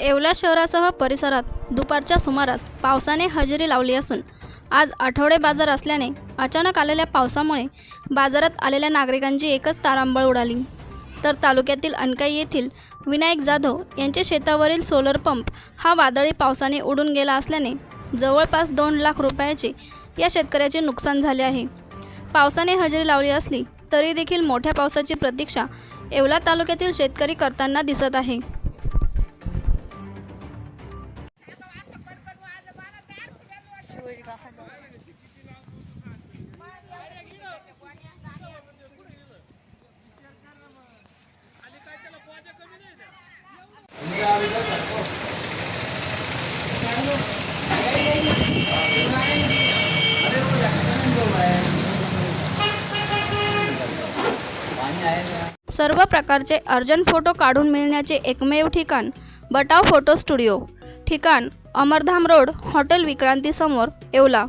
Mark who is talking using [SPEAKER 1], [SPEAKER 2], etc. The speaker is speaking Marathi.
[SPEAKER 1] येवला शहरासह परिसरात दुपारच्या सुमारास पावसाने हजेरी लावली असून आज आठवडे बाजार असल्याने अचानक आलेल्या पावसामुळे बाजारात आलेल्या नागरिकांची एकच तारांबळ उडाली. तर तालुक्यातील अनकाई येथील विनायक जाधव यांच्या शेतावरील सोलर पंप हा वादळी पावसाने उडून गेला असल्याने जवळपास दोन लाख रुपयाचे या शेतकऱ्याचे नुकसान झाले आहे. पावसाने हजेरी लावली असली तरी देखील मोठ्या पावसाची प्रतीक्षा येवला तालुक्यातील शेतकरी करताना दिसत आहे. सर्व प्रकारचे अर्जंट फोटो काढून मिळण्याचे एकमेव ठिकाण बटाव फोटो स्टुडिओ. ठिकाण अमरधाम रोड हॉटेल विक्रांतीसमोर येवला.